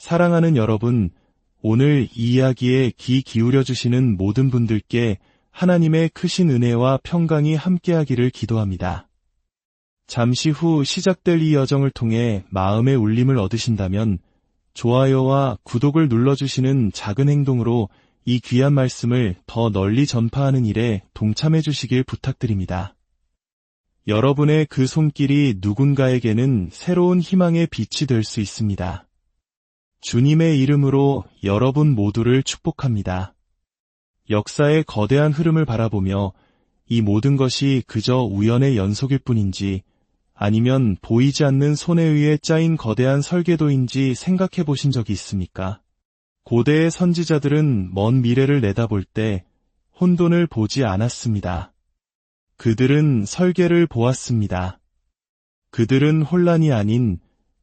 사랑하는 여러분, 오늘 이 이야기에 귀 기울여 주시는 모든 분들께 하나님의 크신 은혜와 평강이 함께하기를 기도합니다. 잠시 후 시작될 이 여정을 통해 마음의 울림을 얻으신다면 좋아요와 구독을 눌러주시는 작은 행동으로 이 귀한 말씀을 더 널리 전파하는 일에 동참해 주시길 부탁드립니다. 여러분의 그 손길이 누군가에게는 새로운 희망의 빛이 될 수 있습니다. 주님의 이름으로 여러분 모두를 축복합니다. 역사의 거대한 흐름을 바라보며 이 모든 것이 그저 우연의 연속일 뿐인지 아니면 보이지 않는 손에 의해 짜인 거대한 설계도인지 생각해 보신 적이 있습니까? 고대의 선지자들은 먼 미래를 내다볼 때 혼돈을 보지 않았습니다. 그들은 설계를 보았습니다. 그들은 혼란이 아닌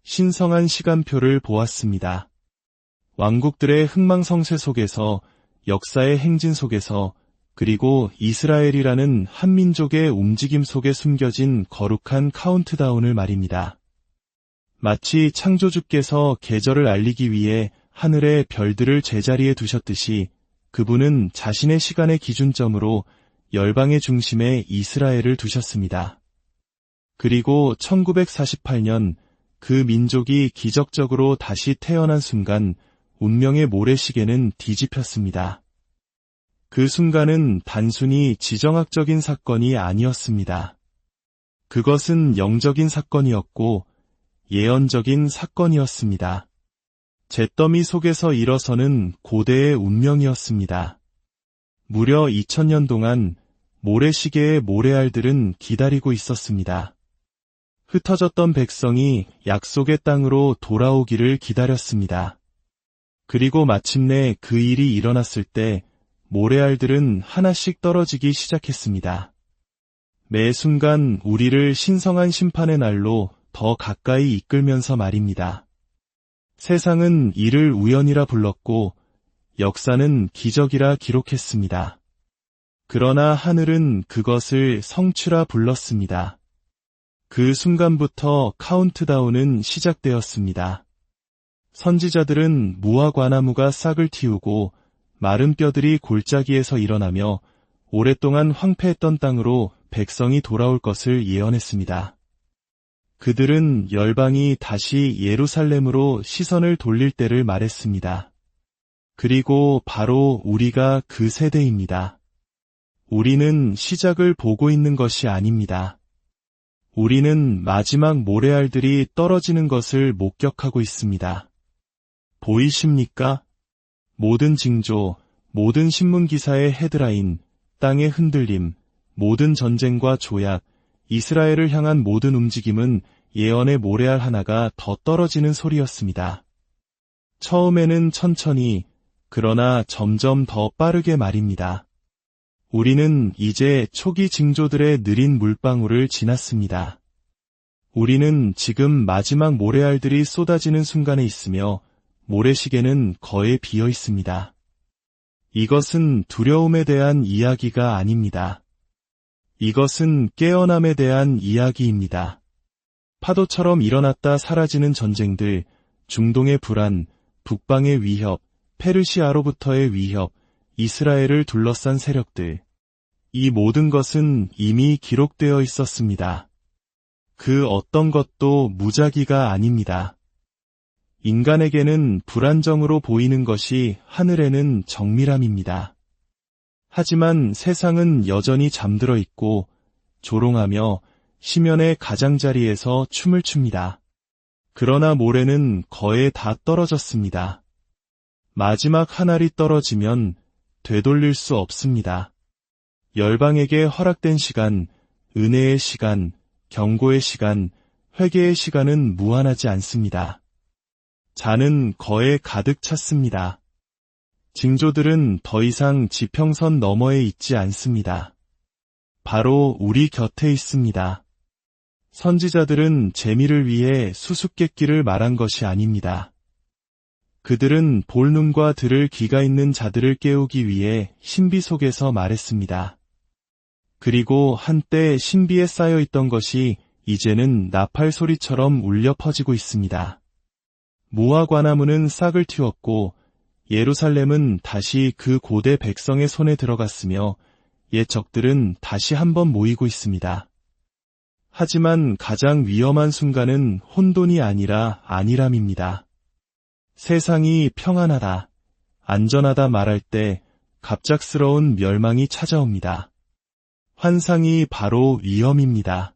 신성한 시간표를 보았습니다. 왕국들의 흥망성쇠 속에서 역사의 행진 속에서 그리고 이스라엘이라는 한민족의 움직임 속에 숨겨진 거룩한 카운트다운을 말입니다. 마치 창조주께서 계절을 알리기 위해 하늘의 별들을 제자리에 두셨듯이 그분은 자신의 시간의 기준점으로 열방의 중심에 이스라엘을 두셨습니다. 그리고 1948년 그 민족이 기적적으로 다시 태어난 순간 운명의 모래시계는 뒤집혔습니다. 그 순간은 단순히 지정학적인 사건이 아니었습니다. 그것은 영적인 사건이었고 예언적인 사건이었습니다. 잿더미 속에서 일어서는 고대의 운명이었습니다. 무려 2000년 동안 모래시계의 모래알들은 기다리고 있었습니다. 흩어졌던 백성이 약속의 땅으로 돌아오기를 기다렸습니다. 그리고 마침내 그 일이 일어났을 때 모래알들은 하나씩 떨어지기 시작했습니다. 매 순간 우리를 신성한 심판의 날로 더 가까이 이끌면서 말입니다. 세상은 이를 우연이라 불렀고 역사는 기적이라 기록했습니다. 그러나 하늘은 그것을 성취라 불렀습니다. 그 순간부터 카운트다운은 시작되었습니다. 선지자들은 무화 과나무가 싹을 틔우고 마른 뼈들이 골짜기에서 일어나며 오랫동안 황폐했던 땅으로 백성이 돌아올 것을 예언했습니다. 그들은 열방이 다시 예루살렘으로 시선을 돌릴 때를 말했습니다. 그리고 바로 우리가 그 세대입니다. 우리는 시작을 보고 있는 것이 아닙니다. 우리는 마지막 모래알들이 떨어지는 것을 목격하고 있습니다. 보이십니까? 모든 징조, 모든 신문기사의 헤드라인, 땅의 흔들림, 모든 전쟁과 조약, 이스라엘을 향한 모든 움직임은 예언의 모래알 하나가 더 떨어지는 소리였습니다. 처음에는 천천히, 그러나 점점 더 빠르게 말입니다. 우리는 이제 초기 징조들의 느린 물방울을 지났습니다. 우리는 지금 마지막 모래알들이 쏟아지는 순간에 있으며 모래시계는 거의 비어 있습니다. 이것은 두려움에 대한 이야기가 아닙니다. 이것은 깨어남에 대한 이야기입니다. 파도처럼 일어났다 사라지는 전쟁들, 중동의 불안, 북방의 위협, 페르시아로부터의 위협, 이스라엘을 둘러싼 세력들. 이 모든 것은 이미 기록되어 있었습니다. 그 어떤 것도 무작위가 아닙니다. 인간에게는 불안정으로 보이는 것이 하늘에는 정밀함입니다. 하지만 세상은 여전히 잠들어 있고 조롱하며 시면의 가장자리에서 춤을 춥니다. 그러나 모래는 거의 다 떨어졌습니다. 마지막 한 알이 떨어지면 되돌릴 수 없습니다. 열방에게 허락된 시간, 은혜의 시간, 경고의 시간, 회개의 시간은 무한하지 않습니다. 잔은 거에 가득 찼습니다. 징조들은 더 이상 지평선 너머에 있지 않습니다. 바로 우리 곁에 있습니다. 선지자들은 재미를 위해 수수께끼를 말한 것이 아닙니다. 그들은 볼눈과 들을 귀가 있는 자들을 깨우기 위해 신비 속에서 말했습니다. 그리고 한때 신비에 쌓여 있던 것이 이제는 나팔 소리처럼 울려 퍼지고 있습니다. 모아 관나무는 싹을 틔웠고 예루살렘은 다시 그 고대 백성의 손에 들어갔으며 옛 적들은 다시 한번 모이고 있습니다. 하지만 가장 위험한 순간은 혼돈이 아니라 안일함입니다. 세상이 평안하다, 안전하다 말할 때 갑작스러운 멸망이 찾아옵니다. 환상이 바로 위험입니다.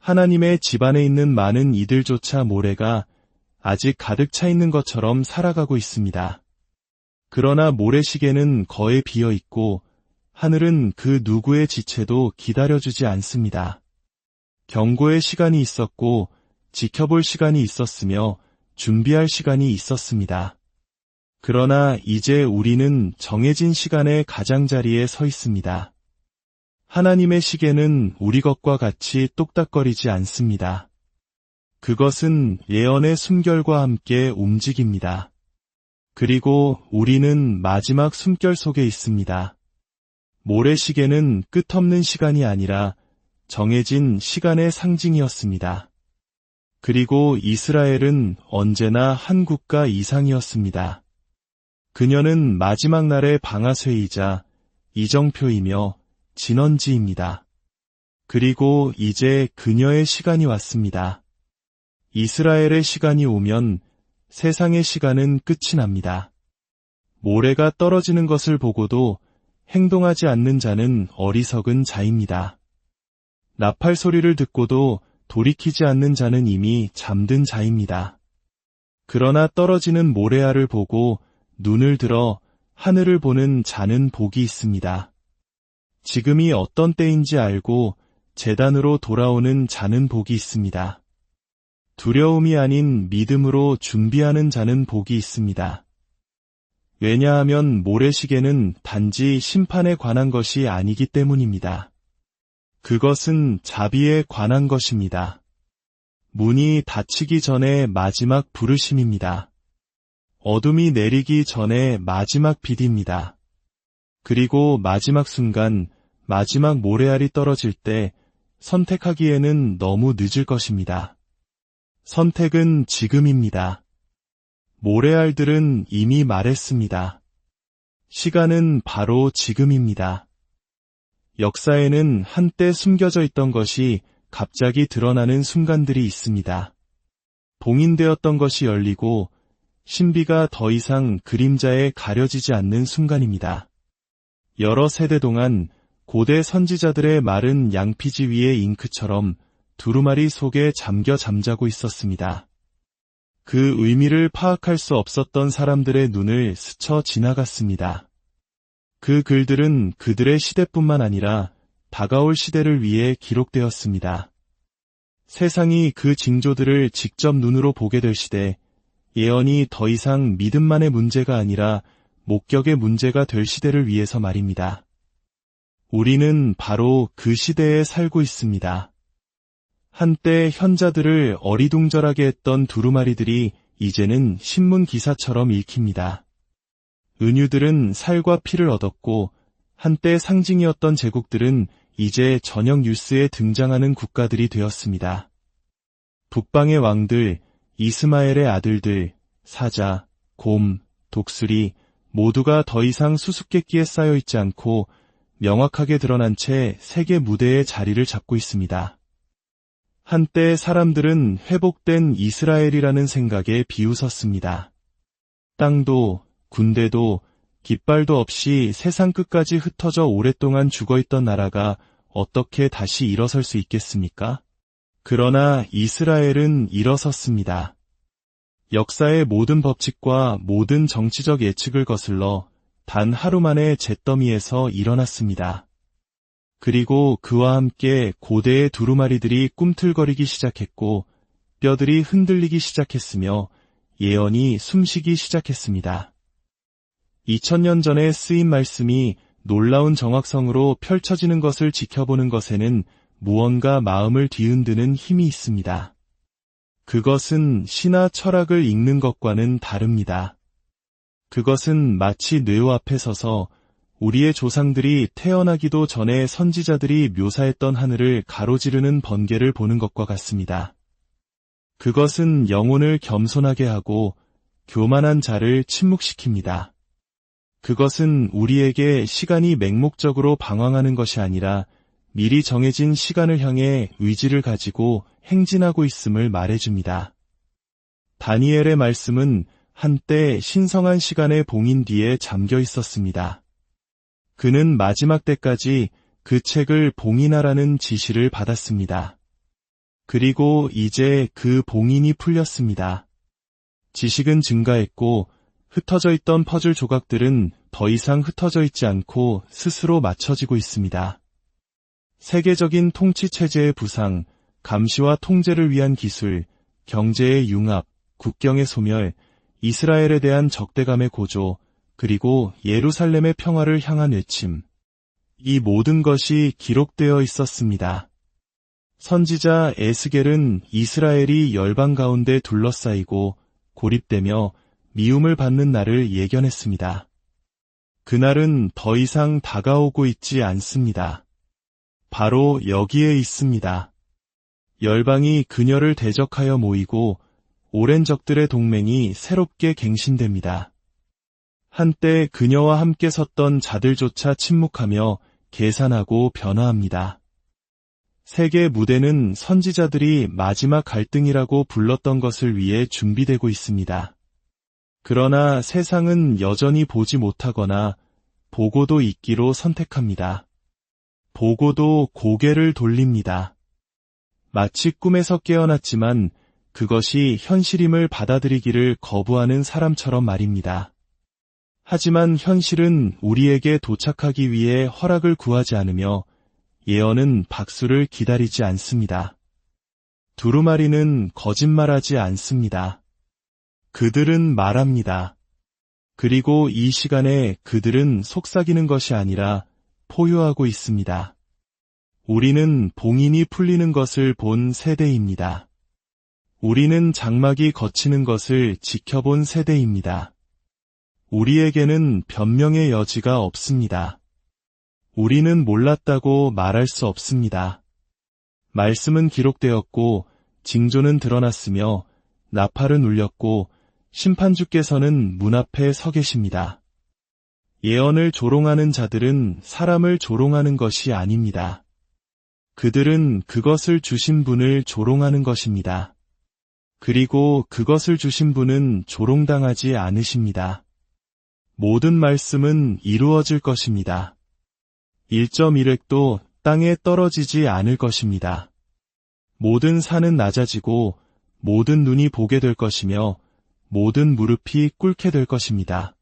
하나님의 집안에 있는 많은 이들조차 모래가 아직 가득 차 있는 것처럼 살아가고 있습니다. 그러나 모래시계는 거의 비어 있고 하늘은 그 누구의 지체도 기다려주지 않습니다. 경고의 시간이 있었고 지켜볼 시간이 있었으며 준비할 시간이 있었습니다. 그러나 이제 우리는 정해진 시간의 가장자리에 서 있습니다. 하나님의 시계는 우리 것과 같이 똑딱거리지 않습니다. 그것은 예언의 숨결과 함께 움직입니다. 그리고 우리는 마지막 숨결 속에 있습니다. 모래시계는 끝없는 시간이 아니라 정해진 시간의 상징이었습니다. 그리고 이스라엘은 언제나 한 국가 이상이었습니다. 그녀는 마지막 날의 방아쇠이자 이정표이며 진원지입니다. 그리고 이제 그녀의 시간이 왔습니다. 이스라엘의 시간이 오면 세상의 시간은 끝이 납니다. 모래가 떨어지는 것을 보고도 행동하지 않는 자는 어리석은 자입니다. 나팔 소리를 듣고도 돌이키지 않는 자는 이미 잠든 자입니다. 그러나 떨어지는 모래알을 보고 눈을 들어 하늘을 보는 자는 복이 있습니다. 지금이 어떤 때인지 알고 재단으로 돌아오는 자는 복이 있습니다. 두려움이 아닌 믿음으로 준비하는 자는 복이 있습니다. 왜냐하면 모래시계는 단지 심판에 관한 것이 아니기 때문입니다. 그것은 자비에 관한 것입니다. 문이 닫히기 전에 마지막 부르심입니다. 어둠이 내리기 전에 마지막 빛입니다. 그리고 마지막 순간, 마지막 모래알이 떨어질 때 선택하기에는 너무 늦을 것입니다. 선택은 지금입니다. 모래알들은 이미 말했습니다. 시간은 바로 지금입니다. 역사에는 한때 숨겨져 있던 것이 갑자기 드러나는 순간들이 있습니다. 봉인되었던 것이 열리고 신비가 더 이상 그림자에 가려지지 않는 순간입니다. 여러 세대 동안 고대 선지자들의 마른 양피지 위의 잉크처럼 두루마리 속에 잠겨 잠자고 있었습니다. 그 의미를 파악할 수 없었던 사람들의 눈을 스쳐 지나갔습니다. 그 글들은 그들의 시대뿐만 아니라 다가올 시대를 위해 기록되었습니다. 세상이 그 징조들을 직접 눈으로 보게 될 시대, 예언이 더 이상 믿음만의 문제가 아니라 목격의 문제가 될 시대를 위해서 말입니다. 우리는 바로 그 시대에 살고 있습니다. 한때 현자들을 어리둥절하게 했던 두루마리들이 이제는 신문 기사처럼 읽힙니다. 은유들은 살과 피를 얻었고 한때 상징이었던 제국들은 이제 저녁 뉴스에 등장하는 국가들이 되었습니다. 북방의 왕들, 이스마엘의 아들들, 사자, 곰, 독수리 모두가 더 이상 수수께끼에 쌓여 있지 않고 명확하게 드러난 채 세계 무대에 자리를 잡고 있습니다. 한때 사람들은 회복된 이스라엘이라는 생각에 비웃었습니다. 땅도 군대도 깃발도 없이 세상 끝까지 흩어져 오랫동안 죽어있던 나라가 어떻게 다시 일어설 수 있겠습니까? 그러나 이스라엘은 일어섰습니다. 역사의 모든 법칙과 모든 정치적 예측을 거슬러 단 하루 만에 잿더미에서 일어났습니다. 그리고 그와 함께 고대의 두루마리들이 꿈틀거리기 시작했고 뼈들이 흔들리기 시작했으며 예언이 숨쉬기 시작했습니다. 2000년 전에 쓰인 말씀이 놀라운 정확성으로 펼쳐지는 것을 지켜보는 것에는 무언가 마음을 뒤흔드는 힘이 있습니다. 그것은 신화 철학을 읽는 것과는 다릅니다. 그것은 마치 뇌 앞에 서서 우리의 조상들이 태어나기도 전에 선지자들이 묘사했던 하늘을 가로지르는 번개를 보는 것과 같습니다. 그것은 영혼을 겸손하게 하고 교만한 자를 침묵시킵니다. 그것은 우리에게 시간이 맹목적으로 방황하는 것이 아니라 미리 정해진 시간을 향해 의지를 가지고 행진하고 있음을 말해줍니다. 다니엘의 말씀은 한때 신성한 시간의 봉인 뒤에 잠겨 있었습니다. 그는 마지막 때까지 그 책을 봉인하라는 지시를 받았습니다. 그리고 이제 그 봉인이 풀렸습니다. 지식은 증가했고 흩어져 있던 퍼즐 조각들은 더 이상 흩어져 있지 않고 스스로 맞춰지고 있습니다. 세계적인 통치 체제의 부상, 감시와 통제를 위한 기술, 경제의 융합, 국경의 소멸, 이스라엘에 대한 적대감의 고조, 그리고 예루살렘의 평화를 향한 외침. 이 모든 것이 기록되어 있었습니다. 선지자 에스겔은 이스라엘이 열방 가운데 둘러싸이고 고립되며 미움을 받는 날을 예견했습니다. 그날은 더 이상 다가오고 있지 않습니다. 바로 여기에 있습니다. 열방이 그녀를 대적하여 모이고 오랜 적들의 동맹이 새롭게 갱신됩니다. 한때 그녀와 함께 섰던 자들조차 침묵하며 계산하고 변화합니다. 세계 무대는 선지자들이 마지막 갈등이라고 불렀던 것을 위해 준비되고 있습니다. 그러나 세상은 여전히 보지 못하거나 보고도 있기로 선택합니다. 보고도 고개를 돌립니다. 마치 꿈에서 깨어났지만 그것이 현실임을 받아들이기를 거부하는 사람처럼 말입니다. 하지만 현실은 우리에게 도착하기 위해 허락을 구하지 않으며 예언은 박수를 기다리지 않습니다. 두루마리는 거짓말하지 않습니다. 그들은 말합니다. 그리고 이 시간에 그들은 속삭이는 것이 아니라 포효하고 있습니다. 우리는 봉인이 풀리는 것을 본 세대입니다. 우리는 장막이 거치는 것을 지켜본 세대입니다. 우리에게는 변명의 여지가 없습니다. 우리는 몰랐다고 말할 수 없습니다. 말씀은 기록되었고 징조는 드러났으며 나팔은 울렸고 심판주께서는 문 앞에 서 계십니다. 예언을 조롱하는 자들은 사람을 조롱하는 것이 아닙니다. 그들은 그것을 주신 분을 조롱하는 것입니다. 그리고 그것을 주신 분은 조롱당하지 않으십니다. 모든 말씀은 이루어질 것입니다. 1.1획도 땅에 떨어지지 않을 것입니다. 모든 산은 낮아지고 모든 눈이 보게 될 것이며 모든 무릎이 꿇게 될 것입니다.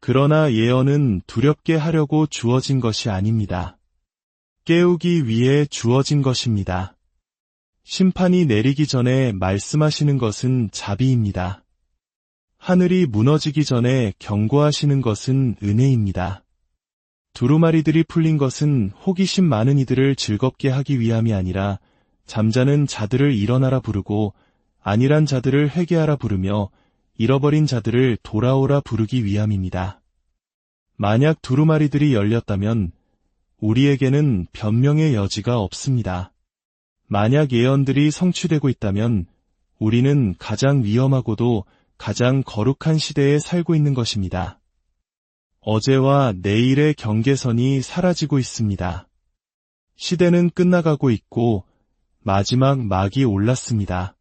그러나 예언은 두렵게 하려고 주어진 것이 아닙니다. 깨우기 위해 주어진 것입니다. 심판이 내리기 전에 말씀하시는 것은 자비입니다. 하늘이 무너지기 전에 경고하시는 것은 은혜입니다. 두루마리들이 풀린 것은 호기심 많은 이들을 즐겁게 하기 위함이 아니라 잠자는 자들을 일어나라 부르고 안일한 자들을 회개하라 부르며 잃어버린 자들을 돌아오라 부르기 위함입니다. 만약 두루마리들이 열렸다면 우리에게는 변명의 여지가 없습니다. 만약 예언들이 성취되고 있다면 우리는 가장 위험하고도 가장 거룩한 시대에 살고 있는 것입니다. 어제와 내일의 경계선이 사라지고 있습니다. 시대는 끝나가고 있고 마지막 막이 올랐습니다.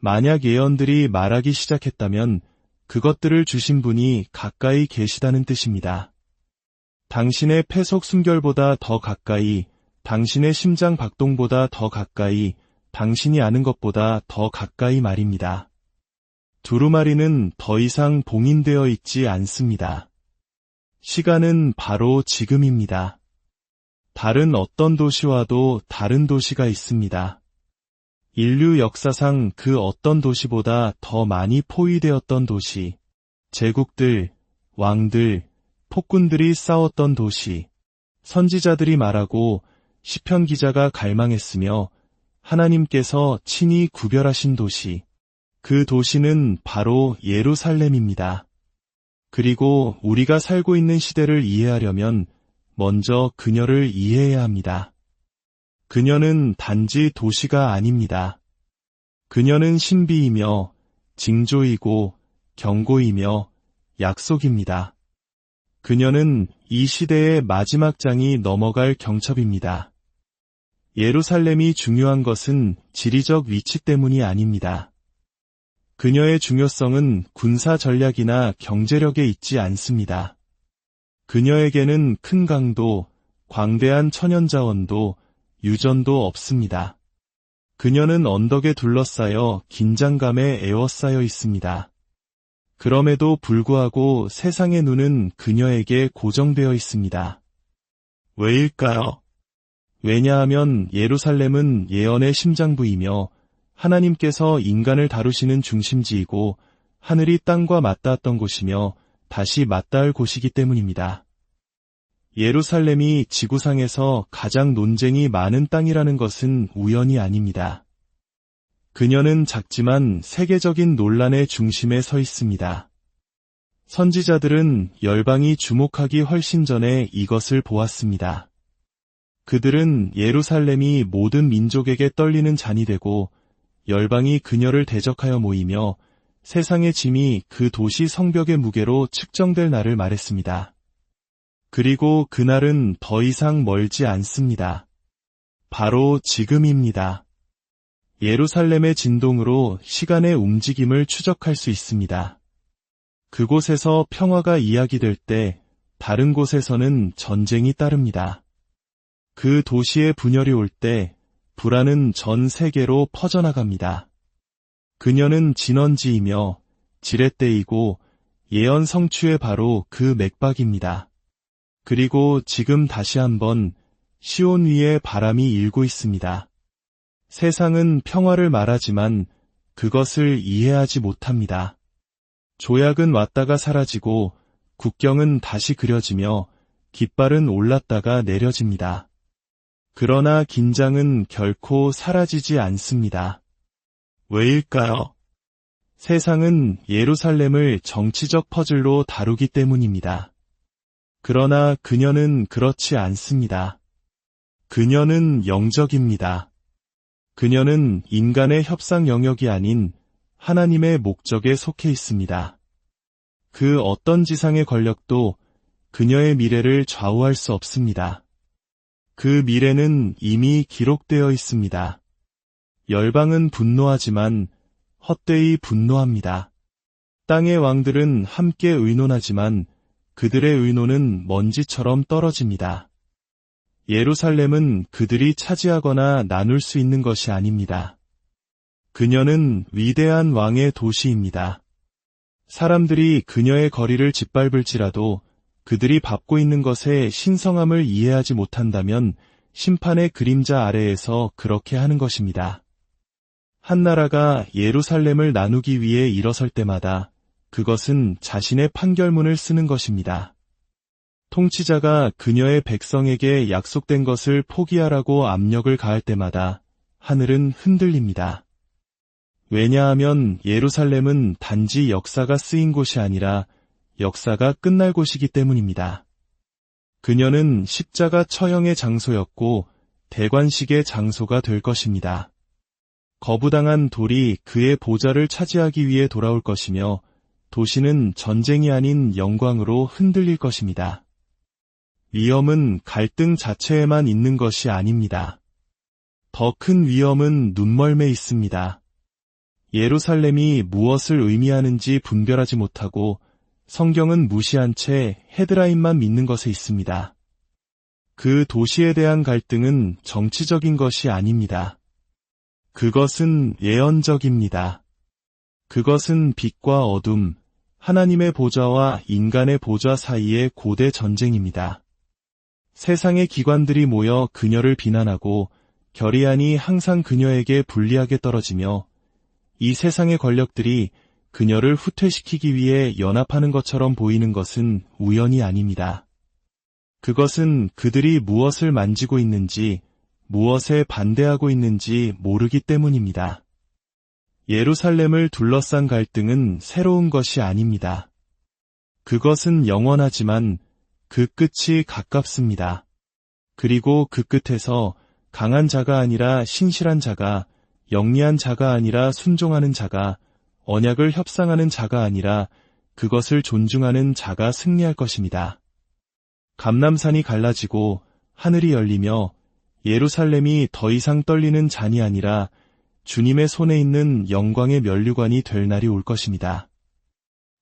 만약 예언들이 말하기 시작했다면 그것들을 주신 분이 가까이 계시다는 뜻입니다. 당신의 폐속 숨결보다 더 가까이, 당신의 심장 박동보다 더 가까이, 당신이 아는 것보다 더 가까이 말입니다. 두루마리는 더 이상 봉인되어 있지 않습니다. 시간은 바로 지금입니다. 다른 어떤 도시와도 다른 도시가 있습니다. 인류 역사상 그 어떤 도시보다 더 많이 포위되었던 도시, 제국들, 왕들, 폭군들이 싸웠던 도시, 선지자들이 말하고 시편 기자가 갈망했으며 하나님께서 친히 구별하신 도시, 그 도시는 바로 예루살렘입니다. 그리고 우리가 살고 있는 시대를 이해하려면 먼저 그녀를 이해해야 합니다. 그녀는 단지 도시가 아닙니다. 그녀는 신비이며 징조이고 경고이며 약속입니다. 그녀는 이 시대의 마지막 장이 넘어갈 경첩입니다. 예루살렘이 중요한 것은 지리적 위치 때문이 아닙니다. 그녀의 중요성은 군사 전략이나 경제력에 있지 않습니다. 그녀에게는 큰 강도, 광대한 천연자원도, 유전도 없습니다. 그녀는 언덕에 둘러싸여 긴장감에 에워싸여 있습니다. 그럼에도 불구하고 세상의 눈은 그녀에게 고정되어 있습니다. 왜일까요? 왜냐하면 예루살렘은 예언의 심장부이며 하나님께서 인간을 다루시는 중심지이고 하늘이 땅과 맞닿았던 곳이며 다시 맞닿을 곳이기 때문입니다. 예루살렘이 지구상에서 가장 논쟁이 많은 땅이라는 것은 우연이 아닙니다. 그녀는 작지만 세계적인 논란의 중심에 서 있습니다. 선지자들은 열방이 주목하기 훨씬 전에 이것을 보았습니다. 그들은 예루살렘이 모든 민족에게 떨리는 잔이 되고 열방이 그녀를 대적하여 모이며 세상의 짐이 그 도시 성벽의 무게로 측정될 날을 말했습니다. 그리고 그날은 더 이상 멀지 않습니다. 바로 지금입니다. 예루살렘의 진동으로 시간의 움직임을 추적할 수 있습니다. 그곳에서 평화가 이야기될 때 다른 곳에서는 전쟁이 따릅니다. 그 도시의 분열이 올 때 불안은 전 세계로 퍼져나갑니다. 그녀는 진원지이며 지렛대이고 예언 성취의 바로 그 맥박입니다. 그리고 지금 다시 한번 시온 위에 바람이 일고 있습니다. 세상은 평화를 말하지만 그것을 이해하지 못합니다. 조약은 왔다가 사라지고 국경은 다시 그려지며 깃발은 올랐다가 내려집니다. 그러나 긴장은 결코 사라지지 않습니다. 왜일까요? 세상은 예루살렘을 정치적 퍼즐로 다루기 때문입니다. 그러나 그녀는 그렇지 않습니다. 그녀는 영적입니다. 그녀는 인간의 협상 영역이 아닌 하나님의 목적에 속해 있습니다. 그 어떤 지상의 권력도 그녀의 미래를 좌우할 수 없습니다. 그 미래는 이미 기록되어 있습니다. 열방은 분노하지만 헛되이 분노합니다. 땅의 왕들은 함께 의논하지만 그들의 의논은 먼지처럼 떨어집니다. 예루살렘은 그들이 차지하거나 나눌 수 있는 것이 아닙니다. 그녀는 위대한 왕의 도시입니다. 사람들이 그녀의 거리를 짓밟을지라도 그들이 밟고 있는 것의 신성함을 이해하지 못한다면 심판의 그림자 아래에서 그렇게 하는 것입니다. 한 나라가 예루살렘을 나누기 위해 일어설 때마다 그것은 자신의 판결문을 쓰는 것입니다. 통치자가 그녀의 백성에게 약속된 것을 포기하라고 압력을 가할 때마다 하늘은 흔들립니다. 왜냐하면 예루살렘은 단지 역사가 쓰인 곳이 아니라 역사가 끝날 곳이기 때문입니다. 그녀는 십자가 처형의 장소였고 대관식의 장소가 될 것입니다. 거부당한 돌이 그의 보좌를 차지하기 위해 돌아올 것이며 도시는 전쟁이 아닌 영광으로 흔들릴 것입니다. 위험은 갈등 자체에만 있는 것이 아닙니다. 더 큰 위험은 눈멀매 있습니다. 예루살렘이 무엇을 의미하는지 분별하지 못하고 성경은 무시한 채 헤드라인만 믿는 것에 있습니다. 그 도시에 대한 갈등은 정치적인 것이 아닙니다. 그것은 예언적입니다. 그것은 빛과 어둠, 하나님의 보좌와 인간의 보좌 사이의 고대 전쟁입니다. 세상의 기관들이 모여 그녀를 비난하고 결의안이 항상 그녀에게 불리하게 떨어지며 이 세상의 권력들이 그녀를 후퇴시키기 위해 연합하는 것처럼 보이는 것은 우연이 아닙니다. 그것은 그들이 무엇을 만지고 있는지, 무엇에 반대하고 있는지 모르기 때문입니다. 예루살렘을 둘러싼 갈등은 새로운 것이 아닙니다. 그것은 영원하지만 그 끝이 가깝습니다. 그리고 그 끝에서 강한 자가 아니라 신실한 자가 영리한 자가 아니라 순종하는 자가, 언약을 협상하는 자가 아니라 그것을 존중하는 자가 승리할 것입니다. 감남산이 갈라지고 하늘이 열리며 예루살렘이 더 이상 떨리는 잔이 아니라 주님의 손에 있는 영광의 면류관이 될 날이 올 것입니다.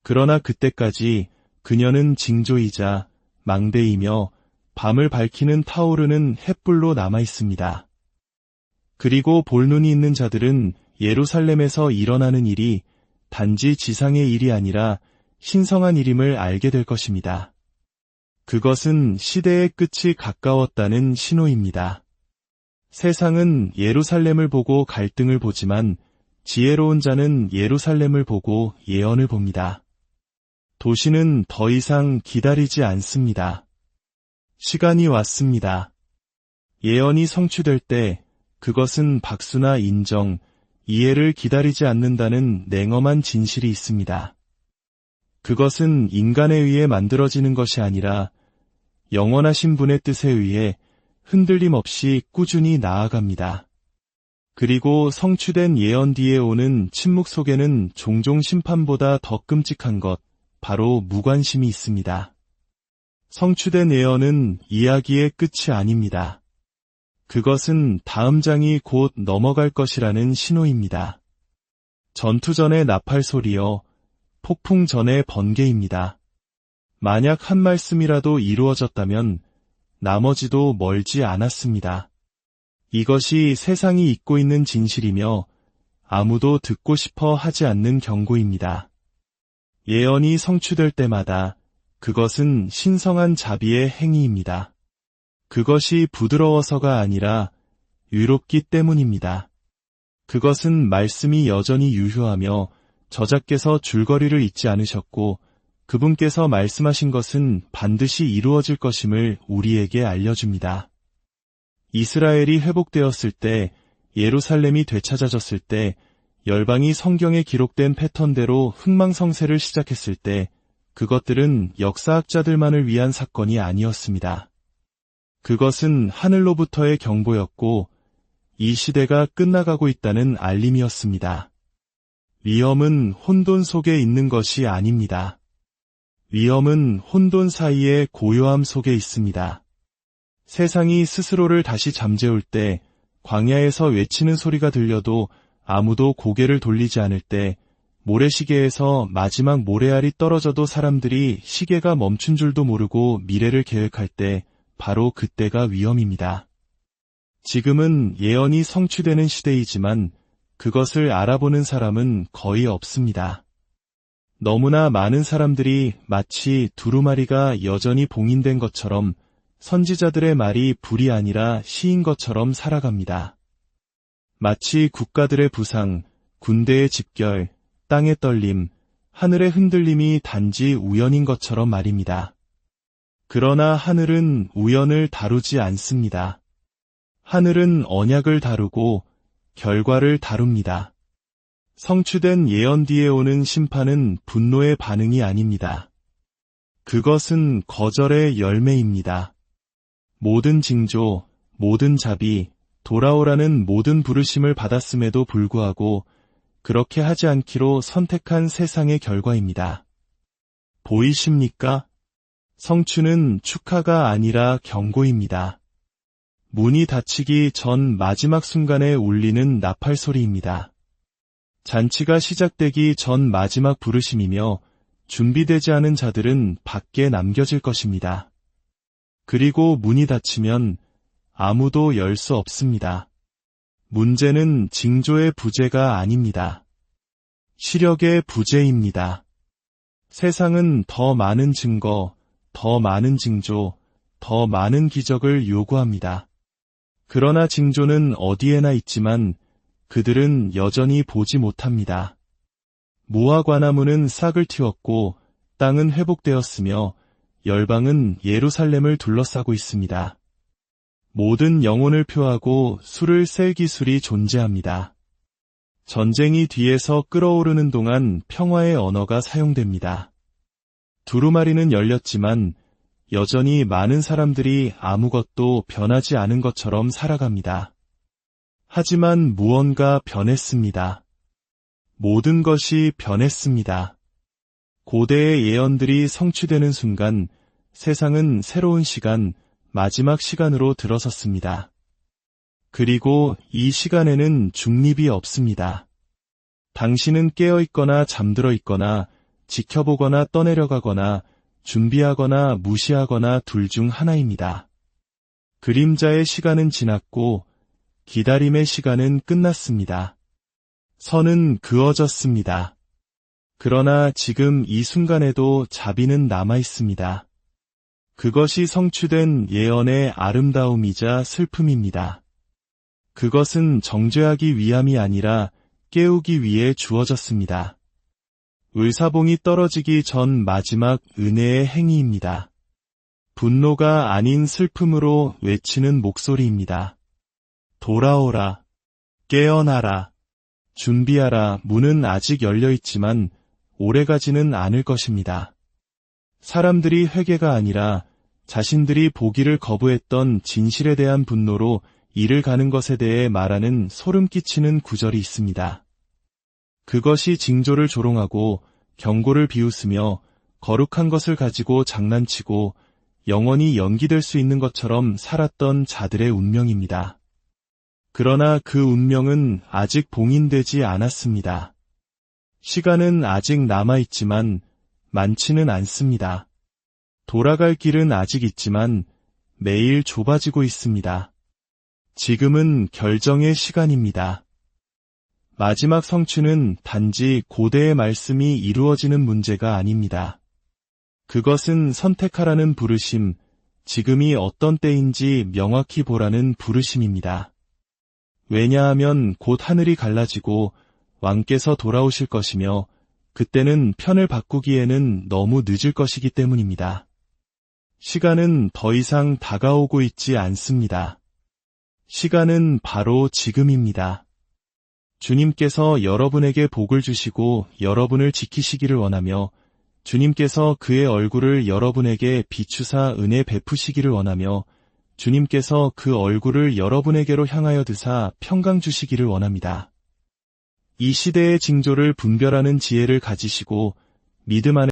그러나 그때까지 그녀는 징조이자 망대이며 밤을 밝히는 타오르는 햇불로 남아 있습니다. 그리고 볼눈이 있는 자들은 예루살렘에서 일어나는 일이 단지 지상의 일이 아니라 신성한 일임을 알게 될 것입니다. 그것은 시대의 끝이 가까웠다는 신호입니다. 세상은 예루살렘을 보고 갈등을 보지만 지혜로운 자는 예루살렘을 보고 예언을 봅니다. 도시는 더 이상 기다리지 않습니다. 시간이 왔습니다. 예언이 성취될 때 그것은 박수나 인정, 이해를 기다리지 않는다는 냉엄한 진실이 있습니다. 그것은 인간에 의해 만들어지는 것이 아니라 영원하신 분의 뜻에 의해 흔들림 없이 꾸준히 나아갑니다. 그리고 성취된 예언 뒤에 오는 침묵 속에는 종종 심판보다 더 끔찍한 것, 바로 무관심이 있습니다. 성취된 예언은 이야기의 끝이 아닙니다. 그것은 다음 장이 곧 넘어갈 것이라는 신호입니다. 전투 전의 나팔 소리여, 폭풍 전의 번개입니다. 만약 한 말씀이라도 이루어졌다면 나머지도 멀지 않았습니다. 이것이 세상이 잊고 있는 진실이며 아무도 듣고 싶어 하지 않는 경고입니다. 예언이 성취될 때마다 그것은 신성한 자비의 행위입니다. 그것이 부드러워서가 아니라 유롭기 때문입니다. 그것은 말씀이 여전히 유효하며 저자께서 줄거리를 잊지 않으셨고 그분께서 말씀하신 것은 반드시 이루어질 것임을 우리에게 알려줍니다. 이스라엘이 회복되었을 때, 예루살렘이 되찾아졌을 때, 열방이 성경에 기록된 패턴대로 흥망성쇠를 시작했을 때, 그것들은 역사학자들만을 위한 사건이 아니었습니다. 그것은 하늘로부터의 경보였고, 이 시대가 끝나가고 있다는 알림이었습니다. 위험은 혼돈 속에 있는 것이 아닙니다. 위험은 혼돈 사이의 고요함 속에 있습니다. 세상이 스스로를 다시 잠재울 때 광야에서 외치는 소리가 들려도 아무도 고개를 돌리지 않을 때 모래시계에서 마지막 모래알이 떨어져도 사람들이 시계가 멈춘 줄도 모르고 미래를 계획할 때 바로 그때가 위험입니다. 지금은 예언이 성취되는 시대이지만 그것을 알아보는 사람은 거의 없습니다. 너무나 많은 사람들이 마치 두루마리가 여전히 봉인된 것처럼 선지자들의 말이 불이 아니라 시인 것처럼 살아갑니다. 마치 국가들의 부상, 군대의 집결, 땅의 떨림, 하늘의 흔들림이 단지 우연인 것처럼 말입니다. 그러나 하늘은 우연을 다루지 않습니다. 하늘은 언약을 다루고 결과를 다룹니다. 성취된 예언 뒤에 오는 심판은 분노의 반응이 아닙니다. 그것은 거절의 열매입니다. 모든 징조, 모든 자비, 돌아오라는 모든 부르심을 받았음에도 불구하고 그렇게 하지 않기로 선택한 세상의 결과입니다. 보이십니까? 성취는 축하가 아니라 경고입니다. 문이 닫히기 전 마지막 순간에 울리는 나팔 소리입니다. 잔치가 시작되기 전 마지막 부르심이며 준비되지 않은 자들은 밖에 남겨질 것입니다. 그리고 문이 닫히면 아무도 열 수 없습니다. 문제는 징조의 부재가 아닙니다. 시력의 부재입니다. 세상은 더 많은 증거, 더 많은 징조, 더 많은 기적을 요구합니다. 그러나 징조는 어디에나 있지만 그들은 여전히 보지 못합니다. 무화과나무는 싹을 틔웠고 땅은 회복되었으며 열방은 예루살렘을 둘러싸고 있습니다. 모든 영혼을 표하고 술을 셀 기술이 존재합니다. 전쟁이 뒤에서 끓어오르는 동안 평화의 언어가 사용됩니다. 두루마리는 열렸지만 여전히 많은 사람들이 아무것도 변하지 않은 것처럼 살아갑니다. 하지만 무언가 변했습니다. 모든 것이 변했습니다. 고대의 예언들이 성취되는 순간 세상은 새로운 시간, 마지막 시간으로 들어섰습니다. 그리고 이 시간에는 중립이 없습니다. 당신은 깨어있거나 잠들어 있거나 지켜보거나 떠내려가거나 준비하거나 무시하거나 둘 중 하나입니다. 그림자의 시간은 지났고 기다림의 시간은 끝났습니다. 선은 그어졌습니다. 그러나 지금 이 순간에도 자비는 남아 있습니다. 그것이 성취된 예언의 아름다움이자 슬픔입니다. 그것은 정죄하기 위함이 아니라 깨우기 위해 주어졌습니다. 의사봉이 떨어지기 전 마지막 은혜의 행위입니다. 분노가 아닌 슬픔으로 외치는 목소리입니다. 돌아오라. 깨어나라. 준비하라. 문은 아직 열려 있지만 오래가지는 않을 것입니다. 사람들이 회개가 아니라 자신들이 보기를 거부했던 진실에 대한 분노로 이를 가는 것에 대해 말하는 소름 끼치는 구절이 있습니다. 그것이 징조를 조롱하고 경고를 비웃으며 거룩한 것을 가지고 장난치고 영원히 연기될 수 있는 것처럼 살았던 자들의 운명입니다. 그러나 그 운명은 아직 봉인되지 않았습니다. 시간은 아직 남아있지만 많지는 않습니다. 돌아갈 길은 아직 있지만 매일 좁아지고 있습니다. 지금은 결정의 시간입니다. 마지막 성취는 단지 고대의 말씀이 이루어지는 문제가 아닙니다. 그것은 선택하라는 부르심, 지금이 어떤 때인지 명확히 보라는 부르심입니다. 왜냐하면 곧 하늘이 갈라지고 왕께서 돌아오실 것이며 그때는 편을 바꾸기에는 너무 늦을 것이기 때문입니다. 시간은 더 이상 다가오고 있지 않습니다. 시간은 바로 지금입니다. 주님께서 여러분에게 복을 주시고 여러분을 지키시기를 원하며 주님께서 그의 얼굴을 여러분에게 비추사 은혜 베푸시기를 원하며 주님께서 그 얼굴을 여러분에게로 향하여 드사 평강 주시기를 원합니다. 이 시대의 징조를 분별하는 지혜를 가지시고 믿음 안에